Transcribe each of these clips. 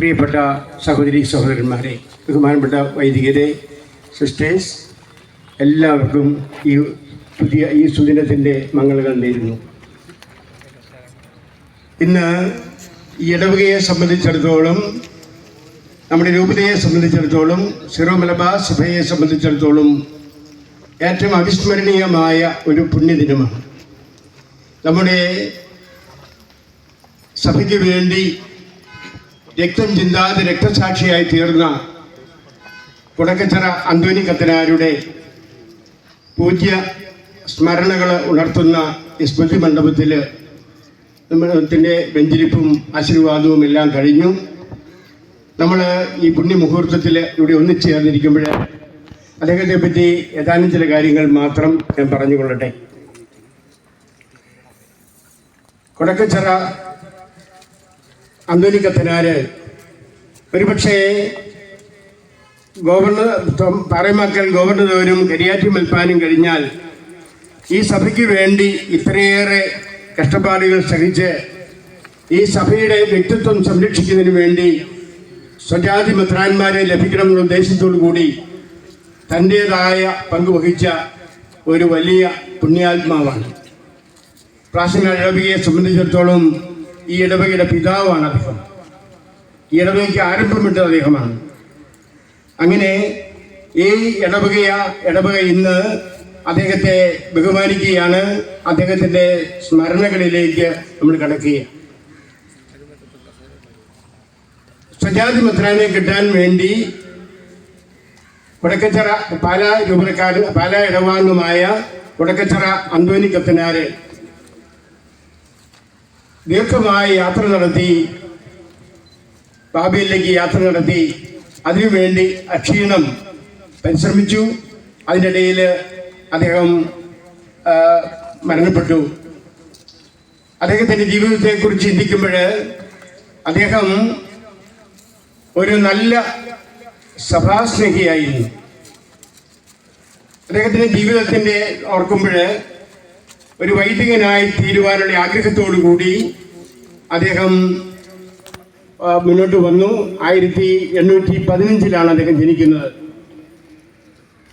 പ്രിയപ്പെട്ട സഹോദരി സഹോദരന്മാരെ ബഹുമാനപ്പെട്ട വൈദികരെ സിസ്റ്റേഴ്സ് എല്ലാവർക്കും ഈ പുതിയ ഈ സുദിനത്തിന്റെ മംഗളങ്ങൾ നേരുന്നു. ഇന്ന് ഈ ഇടവകയെ സംബന്ധിച്ചിടത്തോളം നമ്മുടെ രൂപതയെ സംബന്ധിച്ചിടത്തോളം സിറോ മലബാർ സഭയെ സംബന്ധിച്ചിടത്തോളം ഏറ്റവും അവിസ്മരണീയമായ ഒരു പുണ്യദിനമാണ്. നമ്മുടെ സഭയ്ക്ക് വേണ്ടി രക്തം ചിന്താതെ രക്തസാക്ഷിയായി തീർന്ന കുടക്കച്ചിറ അന്തോനി കത്തനാരുടെ പൂജ്യ സ്മരണകൾ ഉണർത്തുന്ന സ്മൃതി മണ്ഡപത്തിൽ നമ്മളത്തിന്റെ വെഞ്ചിരിപ്പും ആശീർവാദവും എല്ലാം കഴിഞ്ഞു. നമ്മൾ ഈ പുണ്യമുഹൂർത്തത്തിൽ ഇവിടെ ഒന്നിച്ചേർന്നിരിക്കുമ്പോൾ അദ്ദേഹത്തെ പറ്റി ഏതാനും ചില കാര്യങ്ങൾ മാത്രം ഞാൻ പറഞ്ഞുകൊള്ളട്ടെ. കൊടക്കച്ചിറ അന്തോനി കത്തനാര് ഒരുപക്ഷേ ഗവർണർ പാറേമാക്കൽ ഗവർണറും കരിയാറ്റി മൽപ്പാനും കഴിഞ്ഞാൽ ഈ സഭയ്ക്ക് വേണ്ടി ഇത്രയേറെ കഷ്ടപ്പാടുകൾ സഹിച്ച് ഈ സഭയുടെ വ്യക്തിത്വം സംരക്ഷിക്കുന്നതിന് വേണ്ടി സ്വജാതി മിത്രാന്മാരെ ലഭിക്കണമെന്ന ഉദ്ദേശത്തോടു കൂടി തന്റേതായ പങ്കുവഹിച്ച ഒരു വലിയ പുണ്യാത്മാവാണ്. പ്രാചീന അഴബിയെ സംബന്ധിച്ചിടത്തോളം ഈ ഇടവകയുടെ പിതാവാണ് അദ്ദേഹം. ഈ ഇടവകയ്ക്ക് ആരംഭമിട്ടത് അദ്ദേഹമാണ്. അങ്ങനെ ഈ ഇടവകയ ഇടവക ഇന്ന് അദ്ദേഹത്തെ ബഹുമാനിക്കുകയാണ്. അദ്ദേഹത്തിന്റെ സ്മരണകളിലേക്ക് നമ്മൾ കടക്കുക സജാതി മെത്രാനെ കിട്ടാൻ വേണ്ടി കുടക്കച്ചിറ പാലാ രൂപക്കാരൻ പാലാ ഇടവാനുമായ കുടക്കച്ചിറ അന്തോനി കത്തനാര് ദീർഘമായ യാത്ര നടത്തി ബാബയിലേക്ക് യാത്ര നടത്തി അതിനുവേണ്ടി അക്ഷീണം പരിശ്രമിച്ചു. അതിനിടയിൽ അദ്ദേഹം മരണപ്പെട്ടു. അദ്ദേഹത്തിന്റെ ജീവിതത്തെക്കുറിച്ച് ചിന്തിക്കുമ്പോൾ അദ്ദേഹം ഒരു നല്ല സഭാസ്നേഹിയായിരുന്നു. അദ്ദേഹത്തിന്റെ ജീവിതത്തിന്റെ ഓർക്കുമ്പോൾ ഒരു വൈദികനായി തീരുവാനുള്ള ആഗ്രഹത്തോടു കൂടി അദ്ദേഹം മുന്നോട്ട് വന്നു. ആയിരത്തി എണ്ണൂറ്റി പതിനഞ്ചിലാണ് അദ്ദേഹം ജനിക്കുന്നത്.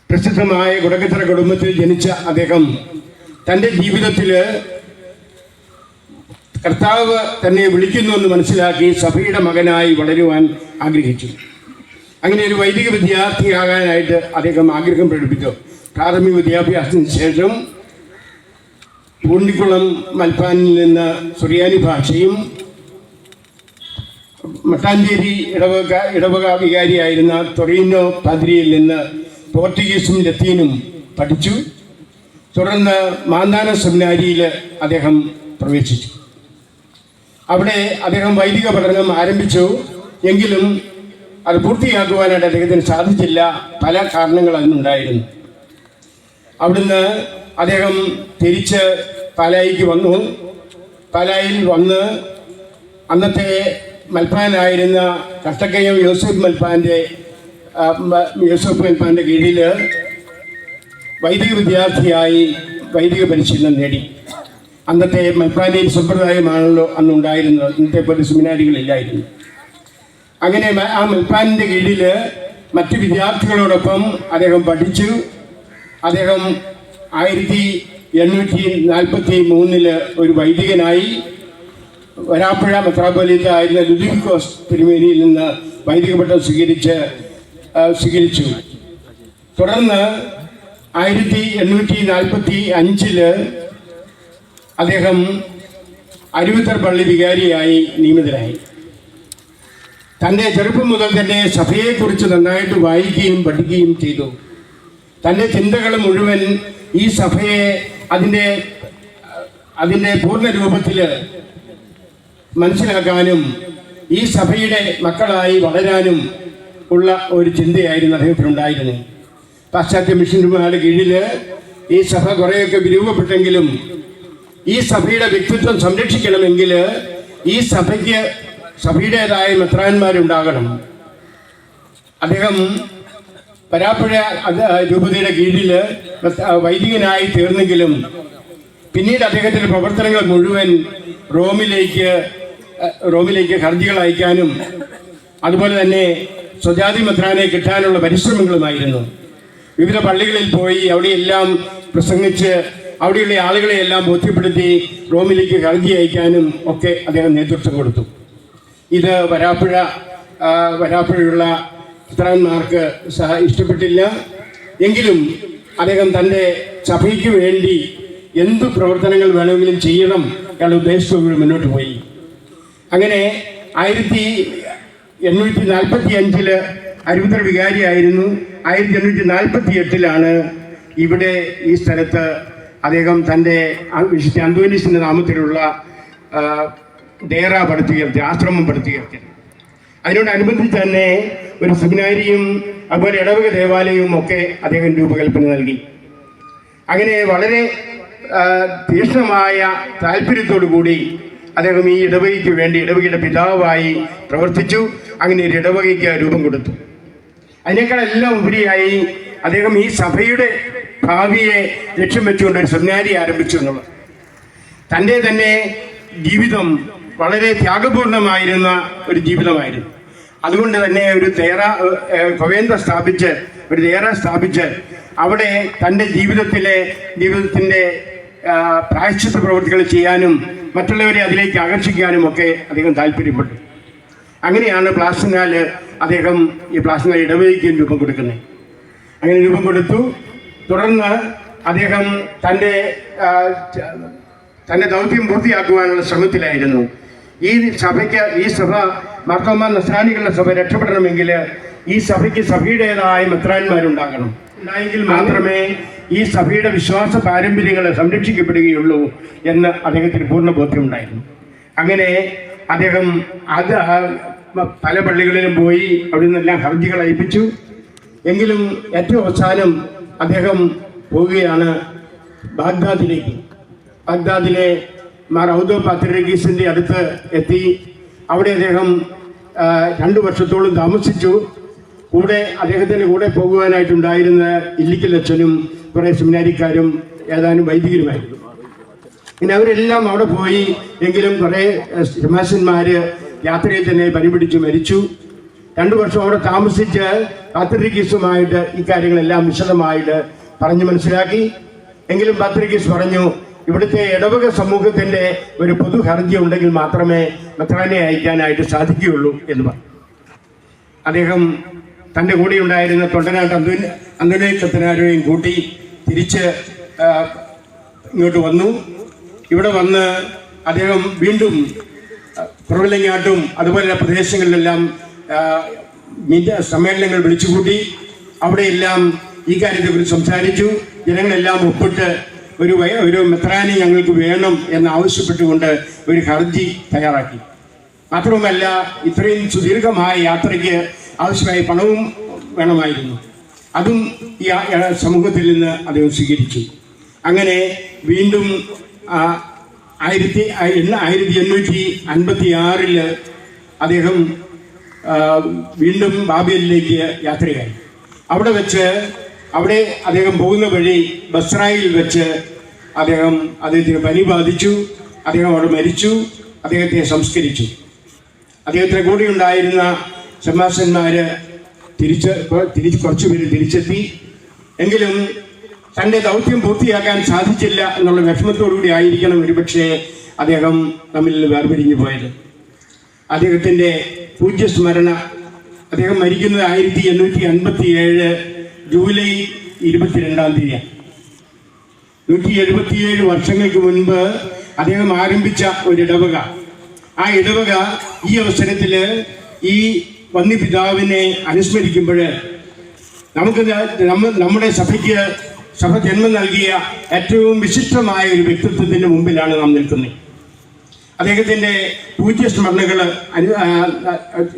പ്രസിദ്ധമായ കുടക്കത്തറ കുടുംബത്തിൽ ജനിച്ച അദ്ദേഹം തന്റെ ജീവിതത്തിൽ കർത്താവ് തന്നെ വിളിക്കുന്നു എന്ന് മനസ്സിലാക്കി സഭയുടെ മകനായി വളരുവാൻ ആഗ്രഹിച്ചു. അങ്ങനെ ഒരു വൈദിക വിദ്യാർത്ഥിയാകാനായിട്ട് അദ്ദേഹം ആഗ്രഹം പ്രകടിപ്പിച്ചു. പ്രാഥമിക വിദ്യാഭ്യാസത്തിന് ശേഷം പൂണ്ടിക്കുളം മൽപ്പാനിൽ നിന്ന് സുറിയാനി ഭാഷയും മട്ടാഞ്ചേരി ഇടവക ഇടവക വികാരിയായിരുന്ന തൊറീനോ പാതിരിയിൽ നിന്ന് പോർച്ചുഗീസും ലത്തീനും പഠിച്ചു. തുടർന്ന് മാന്താന സെമിനാരിയിൽ അദ്ദേഹം പ്രവേശിച്ചു. അവിടെ അദ്ദേഹം വൈദിക പഠനം ആരംഭിച്ചു. എങ്കിലും അത് പൂർത്തിയാക്കുവാനായിട്ട് അദ്ദേഹത്തിന് സാധിച്ചില്ല. പല കാരണങ്ങൾ അതിനുണ്ടായിരുന്നു. അവിടുന്ന് അദ്ദേഹം തിരിച്ച് പാലായിക്ക് വന്നു. പാലായിൽ വന്ന് അന്നത്തെ മൽപ്പാനായിരുന്ന കട്ടക്കയം യൂസുഫ് മൽപ്പാന്റെ യൂസുഫ് മൽപ്പാന്റെ കീഴിൽ വൈദിക വിദ്യാർത്ഥിയായി വൈദിക പരിശീലനം നേടി. അന്നത്തെ മൽപ്പാന്റെ സമ്പ്രദായമാണല്ലോ അന്നുണ്ടായിരുന്നത്. ഇന്നത്തെ പോലെ സെമിനാരികളില്ലായിരുന്നു. അങ്ങനെ ആ മൽപ്പാനിന്റെ കീഴിൽ മറ്റ് വിദ്യാർത്ഥികളോടൊപ്പം അദ്ദേഹം പഠിച്ചു. അദ്ദേഹം ആയിരത്തി എണ്ണൂറ്റി നാൽപ്പത്തി മൂന്നിൽ ഒരു വൈദികനായി വരാപ്പുഴ മെത്രാപൊലീത്ത ആയിരുന്ന ലുദിക്കോസ് തിരുമേനിയിൽ നിന്ന് വൈദിക പട്ടം സ്വീകരിച്ച് സ്വീകരിച്ചു. തുടർന്ന് ആയിരത്തി എണ്ണൂറ്റി നാൽപ്പത്തി അഞ്ചിൽ അദ്ദേഹം അരുവിത്തർ പള്ളി വികാരിയായി നിയമിതനായി. തന്റെ ചെറുപ്പം മുതൽ തന്നെ സഭയെക്കുറിച്ച് നന്നായിട്ട് വായിക്കുകയും പഠിക്കുകയും ചെയ്തു. തന്റെ ചിന്തകൾ മുഴുവൻ ഈ സഭയെ അതിന്റെ അതിന്റെ പൂർണ രൂപത്തിൽ മനസ്സിലാക്കാനും ഈ സഭയുടെ മക്കളായി വളരാനും ഉള്ള ഒരു ചിന്തയായിരുന്നു അദ്ദേഹത്തിനുണ്ടായിരുന്നു പാശ്ചാത്യ മിഷനുമാരുടെ കീഴിൽ ഈ സഭ കുറേയൊക്കെ വിരൂപപ്പെട്ടെങ്കിലും ഈ സഭയുടെ വ്യക്തിത്വം സംരക്ഷിക്കണമെങ്കിൽ ഈ സഭയ്ക്ക് സഭയുടേതായ മെത്രാന്മാരുണ്ടാകണം. അദ്ദേഹം പരാപ്പുഴ രൂപതയുടെ കീഴിൽ വൈദികനായി തീർന്നെങ്കിലും പിന്നീട് അദ്ദേഹത്തിന്റെ പ്രവർത്തനങ്ങൾ മുഴുവൻ റോമിലേക്ക് റോമിലേക്ക് ഹർജികൾ അയക്കാനും അതുപോലെ തന്നെ സ്വജാതി മെത്രാനെ കിട്ടാനുള്ള പരിശ്രമങ്ങളുമായിരുന്നു. വിവിധ പള്ളികളിൽ പോയി അവിടെയെല്ലാം പ്രസംഗിച്ച് അവിടെയുള്ള ആളുകളെയെല്ലാം ബോധ്യപ്പെടുത്തി റോമിലേക്ക് ഹർജി അയക്കാനും ഒക്കെ അദ്ദേഹം നേതൃത്വം കൊടുത്തു. ഇത് വരാപ്പുഴ വരാപ്പുഴയുള്ള ചിത്രന്മാർക്ക് സഹ ഇഷ്ടപ്പെട്ടില്ല. എങ്കിലും അദ്ദേഹം തന്റെ സഭയ്ക്ക് വേണ്ടി എന്ത് പ്രവർത്തനങ്ങൾ വേണമെങ്കിലും ചെയ്യണം അയാൾ ഉദ്ദേശത്തോടുകൂടി മുന്നോട്ട് പോയി. അങ്ങനെ ആയിരത്തി എണ്ണൂറ്റി നാൽപ്പത്തി അഞ്ചിൽ അരുവിത്തർ വികാരിയായിരുന്നു ആയിരത്തി എണ്ണൂറ്റി നാൽപ്പത്തി എട്ടിലാണ് ഇവിടെ ഈ സ്ഥലത്ത് അദ്ദേഹം തന്റെ വിശുദ്ധ അന്തോനീസിന്റെ നാമത്തിലുള്ള ഡേറ പടുത്തുയർത്തി ആശ്രമം പടുത്തുയർത്തി അതിനോടനുബന്ധിച്ച് തന്നെ ഒരു സെമിനാരിയും അതുപോലെ ഇടവക ദേവാലയവും ഒക്കെ അദ്ദേഹം രൂപകൽപ്പന നൽകി. അങ്ങനെ വളരെ തീക്ഷ്ണമായ താല്പര്യത്തോടു കൂടി അദ്ദേഹം ഈ ഇടവകയ്ക്ക് വേണ്ടി ഇടവകയുടെ പിതാവായി പ്രവർത്തിച്ചു. അങ്ങനെ ഒരു ഇടവകയ്ക്ക് രൂപം കൊടുത്തു. അതിനേക്കാളെല്ലാം ഉപരിയായി അദ്ദേഹം ഈ സഭയുടെ ഭാവിയെ ലക്ഷ്യം വെച്ചുകൊണ്ട് ഒരു സെമിനാരി ആരംഭിച്ചു എന്നുള്ളത്. തന്റെ തന്നെ ജീവിതം വളരെ ത്യാഗപൂർണമായിരുന്ന ഒരു ജീവിതമായിരുന്നു. അതുകൊണ്ട് തന്നെ ഒരു തേറ ഭവേന്ദ സ്ഥാപിച്ച് ഒരു തേറ സ്ഥാപിച്ച് അവിടെ തന്റെ ജീവിതത്തിലെ ജീവിതത്തിന്റെ പ്രായശ്ചിത്ത പ്രവൃത്തികൾ ചെയ്യാനും മറ്റുള്ളവരെ അതിലേക്ക് ആകർഷിക്കാനും ഒക്കെ അദ്ദേഹം താല്പര്യപ്പെട്ടു. അങ്ങനെയാണ് പ്ലാസ്റ്റിനാല് അദ്ദേഹം ഈ പ്ലാസ്റ്റിനാൽ ഇടവകയ്ക്ക് രൂപം കൊടുക്കുന്നത്. അങ്ങനെ രൂപം കൊടുത്തു. തുടർന്ന് അദ്ദേഹം തന്റെ തന്റെ ദൗത്യം പൂർത്തിയാക്കുവാനുള്ള ശ്രമത്തിലായിരുന്നു. ഈ സഭയ്ക്ക് ഈ സഭ മാർത്തോമാ നസ്രാനികളുടെ സഭ രക്ഷപ്പെടണമെങ്കിൽ ഈ സഭയ്ക്ക് സഭയുടേതായ മെത്രാന്മാരുണ്ടാകണം. ഉണ്ടായെങ്കിൽ മാത്രമേ ഈ സഭയുടെ വിശ്വാസ പാരമ്പര്യങ്ങൾ സംരക്ഷിക്കപ്പെടുകയുള്ളൂ എന്ന് അദ്ദേഹത്തിന് പൂർണ ബോധ്യമുണ്ടായിരുന്നു. അങ്ങനെ അദ്ദേഹം അത് പല പള്ളികളിലും പോയി അവിടെ നിന്നെല്ലാം ഹർജികൾ അയപ്പിച്ചു. എങ്കിലും ഏറ്റവും അവസാനം അദ്ദേഹം പോവുകയാണ് ബാഗ്ദാദിലേക്ക്. ബാഗ്ദാദിലെ മാർ ഔദോ അടുത്ത് എത്തി. അവിടെ അദ്ദേഹം രണ്ടു വർഷത്തോളം താമസിച്ചു. കൂടെ അദ്ദേഹത്തിന്റെ കൂടെ പോകുവാനായിട്ടുണ്ടായിരുന്ന ഇല്ലിക്കൽ അച്ഛനും കുറേ സെമിനാരിക്കാരും ഏതാനും വൈദികരുമായിരുന്നു. പിന്നെ അവരെല്ലാം അവിടെ പോയി എങ്കിലും കുറേ ശമാശന്മാർ യാത്രയിൽ തന്നെ പരിപിടിച്ച് മരിച്ചു. രണ്ടു വർഷം അവിടെ താമസിച്ച് പത്രികീസുമായിട്ട് ഇക്കാര്യങ്ങളെല്ലാം കാര്യങ്ങളെല്ലാം വിശദമായിട്ട് പറഞ്ഞു മനസ്സിലാക്കി. എങ്കിലും പത്രികീസ് പറഞ്ഞു ഇവിടുത്തെ ഇടവക സമൂഹത്തിന്റെ ഒരു പൊതു ഹർജി ഉണ്ടെങ്കിൽ മാത്രമേ മെത്രാനെ അയക്കാനായിട്ട് സാധിക്കുകയുള്ളൂ എന്ന് പറഞ്ഞു അദ്ദേഹം തന്റെ കൂടെ ഉണ്ടായിരുന്ന തൊണ്ടനാട്ട് അന്തു അന്തുനെ ചത്തനാരെയും കൂട്ടി തിരിച്ച് ഇങ്ങോട്ട് വന്നു. ഇവിടെ വന്ന് അദ്ദേഹം വീണ്ടും ആ, അതുപോലെ പ്രദേശങ്ങളിലെല്ലാം സമ്മേളനങ്ങൾ വിളിച്ചുകൂട്ടി. അവിടെയെല്ലാം ഈ കാര്യത്തെക്കുറിച്ച് സംസാരിച്ചു. ജനങ്ങളെല്ലാം ഒപ്പിട്ട് ഒരു ഒരു മെത്രാനി ഞങ്ങൾക്ക് വേണം എന്ന് ആവശ്യപ്പെട്ടുകൊണ്ട് ഒരു ഹർജി തയ്യാറാക്കി. മാത്രവുമല്ല ഇത്രയും സുദീർഘമായ യാത്രയ്ക്ക് ആവശ്യമായ പണവും വേണമായിരുന്നു. അതും ഈ സമൂഹത്തിൽ നിന്ന് അദ്ദേഹം സ്വീകരിച്ചു. അങ്ങനെ വീണ്ടും ആയിരത്തി ആയിരത്തി എണ്ണൂറ്റി അൻപത്തി ആറിൽ അദ്ദേഹം വീണ്ടും ബാബേലിലേക്ക് യാത്രയായി. അവിടെ വെച്ച് അവിടെ അദ്ദേഹം പോകുന്ന വഴി ബസ്രായിൽ വെച്ച് അദ്ദേഹം അദ്ദേഹത്തിന് പനി ബാധിച്ചു. അദ്ദേഹം അവിടെ മരിച്ചു. അദ്ദേഹത്തെ സംസ്കരിച്ചു. അദ്ദേഹത്തിന് കൂടെ ഉണ്ടായിരുന്ന സന്മാസന്മാർ തിരിച്ച് തിരിച്ച് കുറച്ചു പേര് തിരിച്ചെത്തി. എങ്കിലും തന്റെ ദൗത്യം പൂർത്തിയാക്കാൻ സാധിച്ചില്ല എന്നുള്ള വിഷമത്തോടുകൂടി ആയിരിക്കണം ഒരുപക്ഷെ അദ്ദേഹം തമ്മിൽ വേർപിരിഞ്ഞു പോയത്. അദ്ദേഹത്തിന്റെ പൂജ്യസ്മരണ അദ്ദേഹം മരിക്കുന്നത് ആയിരത്തി എണ്ണൂറ്റി അൻപത്തി ഏഴ് ജൂലൈ ഇരുപത്തിരണ്ടാം തീയതിയാണ് നൂറ്റി എഴുപത്തിയേഴ് വർഷങ്ങൾക്ക് മുൻപ് അദ്ദേഹം ആരംഭിച്ച ഒരു ഇടവക. ആ ഇടവക ഈ അവസരത്തിൽ ഈ വന്യപിതാവിനെ അനുസ്മരിക്കുമ്പോൾ നമുക്ക് നമ്മ നമ്മുടെ സഭയ്ക്ക് സഭ ജന്മം നൽകിയ ഏറ്റവും വിശിഷ്ടമായ ഒരു വ്യക്തിത്വത്തിന്റെ മുമ്പിലാണ് നാം നിൽക്കുന്നത്. അദ്ദേഹത്തിന്റെ പൂജ്യ സ്മരണകൾ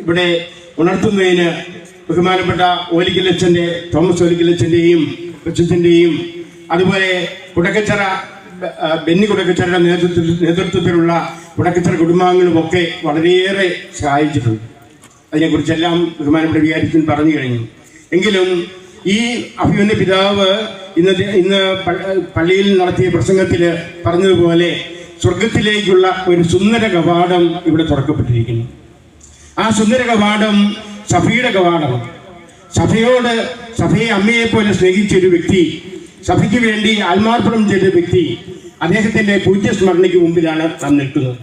ഇവിടെ ഉണർത്തുന്നതിന് ബഹുമാനപ്പെട്ട ഓലിക്കലച്ചന്റെ തോമസ് ഓലിക്കലച്ചന്റെയും കൊച്ചത്തിന്റെയും അതുപോലെ കുടക്കച്ചറ ബെന്നി കുടക്കച്ചറയുടെ നേതൃത്വത്തിൽ നേതൃത്വത്തിലുള്ള കുടക്കച്ചറ കുടുംബാംഗങ്ങളുമൊക്കെ വളരെയേറെ സഹായിച്ചിട്ടുണ്ട്. അതിനെക്കുറിച്ചെല്ലാം ബഹുമാനപ്പെട്ട വിചാരിച്ചു പറഞ്ഞു കഴിഞ്ഞു. എങ്കിലും ഈ അഭിമന്യ പിതാവ് ഇന്ന് ഇന്ന് പള്ളിയിൽ നടത്തിയ പ്രസംഗത്തിൽ പറഞ്ഞതുപോലെ സ്വർഗത്തിലേക്കുള്ള ഒരു സുന്ദര കവാടം ഇവിടെ തുറക്കപ്പെട്ടിരിക്കുന്നു. ആ സുന്ദര കവാടം സഭയുടെ കവാടം സഭയോട് സഭയെ അമ്മയെ പോലെ സ്നേഹിച്ച ഒരു വ്യക്തി സഭയ്ക്ക് വേണ്ടി ആത്മാർപ്പണം ചെയ്ത വ്യക്തി അദ്ദേഹത്തിന്റെ പൂജ്യസ്മരണയ്ക്ക് മുമ്പിലാണ് നാം നിൽക്കുന്നത്.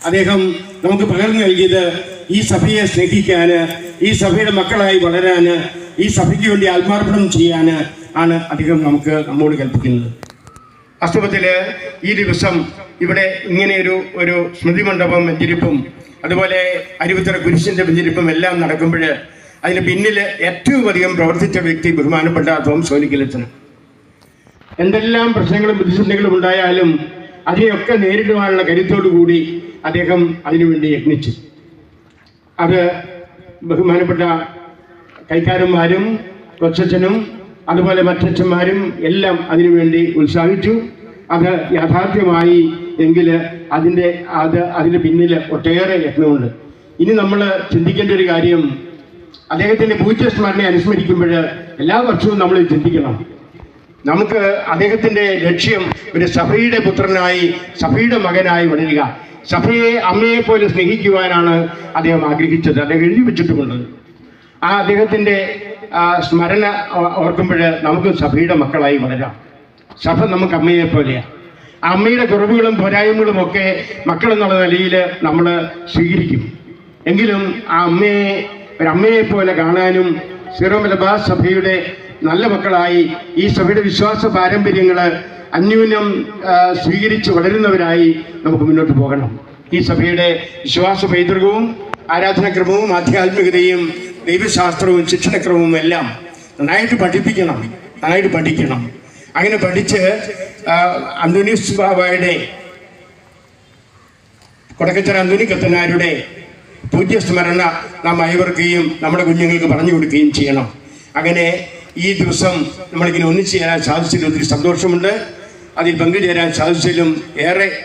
അദ്ദേഹം നമുക്ക് പകർന്നു നൽകിയത് ഈ സഭയെ സ്നേഹിക്കാന് ഈ സഭയുടെ മക്കളായി വളരാന് ഈ സഭയ്ക്ക് വേണ്ടി ആത്മാർപ്പണം ചെയ്യാന് ആണ് അദ്ദേഹം നമുക്ക് നമ്മോട് കൽപ്പിക്കുന്നത്. വാസ്തവത്തിൽ ഈ ദിവസം ഇവിടെ ഇങ്ങനെയൊരു ഒരു ഒരു സ്മൃതി മണ്ഡപം വെഞ്ചരിപ്പും അതുപോലെ അരുവിത്തറ കുരിശിന്റെ വെഞ്ചരിപ്പും എല്ലാം നടക്കുമ്പോൾ അതിന് പിന്നിൽ ഏറ്റവും അധികം പ്രവർത്തിച്ച വ്യക്തി ബഹുമാനപ്പെട്ട തോമസ് സോനിക്കലച്ചന് എന്തെല്ലാം പ്രശ്നങ്ങളും പ്രതിസന്ധികളും ഉണ്ടായാലും അതിനെയൊക്കെ നേരിടുവാനുള്ള കരുത്തോടു കൂടി അദ്ദേഹം അതിനുവേണ്ടി യത്നിച്ചു. അത് ബഹുമാനപ്പെട്ട കൈക്കാരന്മാരും കൊച്ചച്ഛനും അതുപോലെ മറ്റച്ഛന്മാരും എല്ലാം അതിനുവേണ്ടി ഉത്സാഹിച്ചു. അത് യാഥാർത്ഥ്യമായി എങ്കിൽ അതിന്റെ അത് അതിന് പിന്നിൽ ഒട്ടേറെ യത്നമുണ്ട്. ഇനി നമ്മൾ ചിന്തിക്കേണ്ട ഒരു കാര്യം അദ്ദേഹത്തിന്റെ പൂജ്യസ്മരണയെ അനുസ്മരിക്കുമ്പോൾ എല്ലാ വർഷവും നമ്മൾ ചിന്തിക്കണം. നമുക്ക് അദ്ദേഹത്തിന്റെ ലക്ഷ്യം ഒരു സഭയുടെ പുത്രനായി സഭയുടെ മകനായി വളരുക. സഭയെ അമ്മയെ പോലെ സ്നേഹിക്കുവാനാണ് അദ്ദേഹം ആഗ്രഹിച്ചത്. അദ്ദേഹം എഴുതി വെച്ചിട്ടുമുണ്ട്. ആ അദ്ദേഹത്തിന്റെ സ്മരണ ഓർക്കുമ്പോൾ നമുക്ക് സഭയുടെ മക്കളായി വളരാം. സഭ നമുക്ക് അമ്മയെ പോലെയാണ് അമ്മയുടെ കുറവുകളും പോരായ്മകളും ഒക്കെ മക്കളെന്നുള്ള നിലയിൽ നമ്മൾ സ്വീകരിക്കും. എങ്കിലും ആ അമ്മയെ ഒരമ്മയെ പോലെ കാണാനും സിറോ മലബാർ സഭയുടെ നല്ല മക്കളായി ഈ സഭയുടെ വിശ്വാസ പാരമ്പര്യങ്ങൾ അന്യൂനം സ്വീകരിച്ച് വളരുന്നവരായി നമുക്ക് മുന്നോട്ട് പോകണം. ഈ സഭയുടെ വിശ്വാസ പൈതൃകവും ആരാധനാക്രമവും ആധ്യാത്മികതയും ദൈവശാസ്ത്രവും ശിക്ഷണക്രമവും എല്ലാം നന്നായിട്ട് പഠിപ്പിക്കണം. നന്നായിട്ട് പഠിക്കണം. അങ്ങനെ പഠിച്ച് ആ, അന്തോണീസ് ബാബായുടെ കൊടക്കച്ചറ അന്തുനി കത്തനാരുടെ പൂജ്യസ്മരണ നാം അയവർക്കുകയും നമ്മുടെ കുഞ്ഞുങ്ങൾക്ക് പറഞ്ഞു കൊടുക്കുകയും ചെയ്യണം. അങ്ങനെ ഈ ദിവസം നമ്മളിങ്ങനെ ഒന്നിച്ചു ചേരാൻ സാധിച്ചതിൽ ഒത്തിരി സന്തോഷമുണ്ട്. അതിൽ പങ്കുചേരാൻ സാധിച്ചതിലും ഏറെ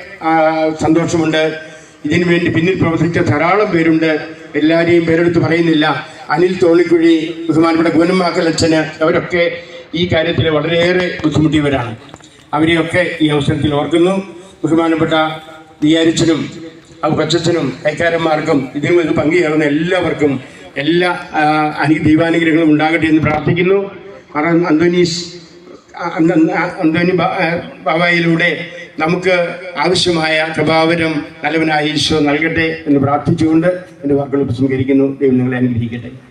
സന്തോഷമുണ്ട്. ഇതിനു വേണ്ടി പിന്നിൽ പ്രവർത്തിച്ച ധാരാളം പേരുണ്ട്. എല്ലാവരെയും പേരെടുത്ത് പറയുന്നില്ല. അനിൽ തോണിക്കുഴി ബഹുമാനപ്പെട്ട ഗോനമാക്കൽ അച്ഛന് അവരൊക്കെ ഈ കാര്യത്തിൽ വളരെയേറെ ബുദ്ധിമുട്ടിയവരാണ്. അവരെയൊക്കെ ഈ അവസരത്തിൽ ഓർക്കുന്നു. ബഹുമാനപ്പെട്ട ദിയാരിച്ചനും അത് കൊച്ചച്ഛനും കൈക്കാരന്മാർക്കും ഇതിനു ഇത് പങ്കുചേർന്ന എല്ലാവർക്കും എല്ലാ അനി ദൈവാനുഗ്രഹങ്ങളും ഉണ്ടാകട്ടെ എന്ന് പ്രാർത്ഥിക്കുന്നു. കാരണം അന്തോനീസ് അന്തോനി ബാബായിലൂടെ നമുക്ക് ആവശ്യമായ കൃപാവരം നല്ലവനായ ഈശോ നൽകട്ടെ എന്ന് പ്രാർത്ഥിച്ചുകൊണ്ട് എന്റെ വാക്കുകൾ സ്വീകരിക്കുന്നു ദൈവം നിങ്ങളെ അനുഗ്രഹിക്കട്ടെ.